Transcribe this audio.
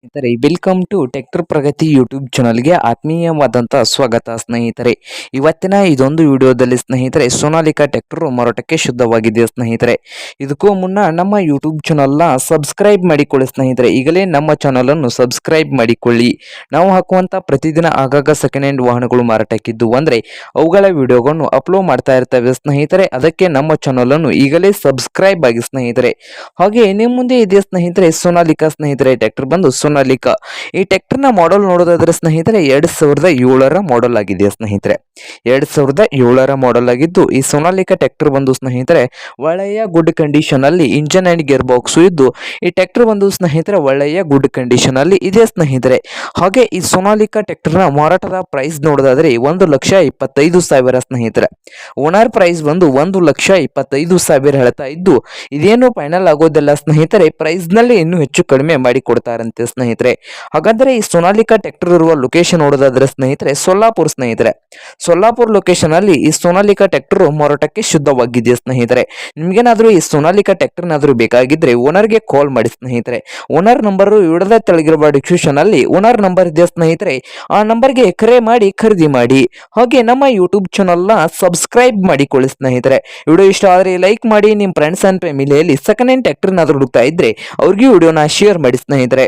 ಸ್ನೇಹಿತರೆ welcome to tractor Pragati YouTube ಚಾನಲ್ಗೆ ಆತ್ಮೀಯವಾದಂಥ ಸ್ವಾಗತ ಸ್ನೇಹಿತರೆ. ಇವತ್ತಿನ ಇದೊಂದು ವಿಡಿಯೋದಲ್ಲಿ ಸ್ನೇಹಿತರೆ, ಸೋನಾಲಿಕಾ ಟೆಕ್ಟರ್ ಮಾರಾಟಕ್ಕೆ ಶುದ್ಧವಾಗಿದೆ ಸ್ನೇಹಿತರೆ. ಇದಕ್ಕೂ ಮುನ್ನ ನಮ್ಮ ಯೂಟ್ಯೂಬ್ ಚಾನಲ್ನ ಸಬ್ಸ್ಕ್ರೈಬ್ ಮಾಡಿಕೊಳ್ಳಿ ಸ್ನೇಹಿತರೆ. ಈಗಲೇ ನಮ್ಮ ಚಾನಲನ್ನು ಸಬ್ಸ್ಕ್ರೈಬ್ ಮಾಡಿಕೊಳ್ಳಿ. ನಾವು ಹಾಕುವಂಥ ಪ್ರತಿದಿನ ಆಗಾಗ ಸೆಕೆಂಡ್ ಹ್ಯಾಂಡ್ ವಾಹನಗಳು ಮಾರಾಟಕ್ಕಿದ್ದು. ಅಂದರೆ ಅವುಗಳ ವಿಡಿಯೋಗಳನ್ನು ಅಪ್ಲೋಡ್ ಮಾಡ್ತಾ ಇರ್ತವೆ ಸ್ನೇಹಿತರೆ. ಅದಕ್ಕೆ ನಮ್ಮ ಚಾನಲನ್ನು ಈಗಲೇ ಸಬ್ಸ್ಕ್ರೈಬ್ ಆಗಿ ಸ್ನೇಹಿತರೆ. ಹಾಗೆ ನಿಮ್ಮ ಮುಂದೆ ಇದೆ ಸ್ನೇಹಿತರೆ? ಸೋನಾಲಿಕಾ ಸ್ನೇಹಿತರೆ ಟ್ಯಾಕ್ಟರ್ ಬಂದು ಸೋನಾಲಿಕಾ ಈ ಟ್ರ್ಯಾಕ್ಟರ್ನ ಮಾಡೆಲ್ ನೋಡೋದಾದ್ರೆ ಸ್ನೇಹಿತರೆ, ಎರಡ್ ಸಾವಿರದ ಏಳರ ಮಾಡೆಲ್ ಆಗಿದೆ ಸ್ನೇಹಿತರೆ? ಎರಡ್ ಸಾವಿರದ ಏಳರ ಮಾಡೆಲ್ ಆಗಿದ್ದು, ಈ ಸೋನಾಲಿಕಾ ಟ್ರ್ಯಾಕ್ಟರ್ ಬಂದು ಸ್ನೇಹಿತರೆ, ಒಳ್ಳೆಯ ಗುಡ್ ಕಂಡೀಷನ್ ಅಲ್ಲಿ ಇಂಜನ್ ಅಂಡ್ ಗೇರ್ ಬಾಕ್ಸ್ ಇದ್ದು, ಈ ಟ್ರ್ಯಾಕ್ಟರ್ ಬಂದು ಸ್ನೇಹಿತರೆ, ಒಳ್ಳೆಯ ಗುಡ್ ಕಂಡೀಷನ್ ಅಲ್ಲಿ ಇದೆ ಸ್ನೇಹಿತರೆ. ಹಾಗೆ ಈ ಸೋನಾಲಿಕಾ ಟ್ರ್ಯಾಕ್ಟರ್ನ ಮಾರಾಟದ ಪ್ರೈಸ್ ನೋಡೋದಾದ್ರೆ ಒಂದು ಲಕ್ಷ ಇಪ್ಪತ್ತೈದು ಸಾವಿರ ಸ್ನೇಹಿತರೆ. ಓನರ್ ಪ್ರೈಸ್ ಬಂದು ಒಂದು ಲಕ್ಷ ಇಪ್ಪತ್ತೈದು ಸಾವಿರ ಹೇಳ್ತಾ ಇದ್ದು, ಇದೇನು ಫೈನಲ್ ಆಗೋದಿಲ್ಲ ಸ್ನೇಹಿತರೆ ಪ್ರೈಸ್ನಲ್ಲಿ ಇನ್ನೂ ಹೆಚ್ಚು ಕಡಿಮೆ ಮಾಡಿ ಕೊಡ್ತಾರಂತೆ ಸ್ನೇಹಿತರೆ. ಹಾಗಾದ್ರೆ ಈ ಸೋನಾಲಿಕಾ ಟ್ರ್ಯಾಕ್ಟರ್ ಇರುವ ಲೊಕೇಶನ್ ನೋಡೋದಾದ್ರೆ ಸ್ನೇಹಿತರೆ, ಸೊಲ್ಲಾಪುರ್ ಸ್ನೇಹಿತರೆ. ಸೊಲ್ಲಾಪುರ್ ಲೊಕೇಶನ್ ಅಲ್ಲಿ ಈ ಸೋನಾಲಿಕಾ ಟ್ರ್ಯಾಕ್ಟರ್ ಮಾರಾಟಕ್ಕೆ ಶುದ್ಧವಾಗಿದೆ ಸ್ನೇಹಿತರೆ? ನಿಮ್ಗೇನಾದ್ರೂ ಈ ಸೋನಾಲಿಕಾ ಟ್ರ್ಯಾಕ್ಟರ್ನಾದ್ರೂ ಬೇಕಾಗಿದ್ರೆ ಓನರ್ಗೆ ಕಾಲ್ ಮಾಡಿ ಸ್ನೇಹಿತರೆ. ಓನರ್ ನಂಬರ್ ಇಡದ ತೆಳಗಿರುವ ಡಿಸ್ಕ್ರಿಪ್ಷನ್ ಅಲ್ಲಿ ಓನರ್ ನಂಬರ್ ಇದೆ ಸ್ನೇಹಿತರೆ? ಆ ನಂಬರ್ಗೆ ಕರೆ ಮಾಡಿ ಖರೀದಿ ಮಾಡಿ. ಹಾಗೆ ನಮ್ಮ ಯೂಟ್ಯೂಬ್ ಚಾನಲ್ನ ಸಬ್ಸ್ಕ್ರೈಬ್ ಮಾಡಿಕೊಳ್ಳಿ ಸ್ನೇಹಿತರೆ. ವಿಡಿಯೋ ಇಷ್ಟ ಆದರೆ ಲೈಕ್ ಮಾಡಿ ನಿಮ್ಮ ಫ್ರೆಂಡ್ಸ್ ಅಂಡ್ ಫ್ಯಾಮಿಲಿಯಲ್ಲಿ ಸೆಕೆಂಡ್ ಹ್ಯಾಂಡ್ ಟ್ರ್ಯಾಕ್ಟರ್ನಾದ್ರೂ ಹುಡುಕ್ತಾ ಇದ್ರೆ ಅವ್ರಿಗೂ ವಿಡಿಯೋನ ಶೇರ್ ಮಾಡಿ ಸ್ನೇಹಿತರೆ.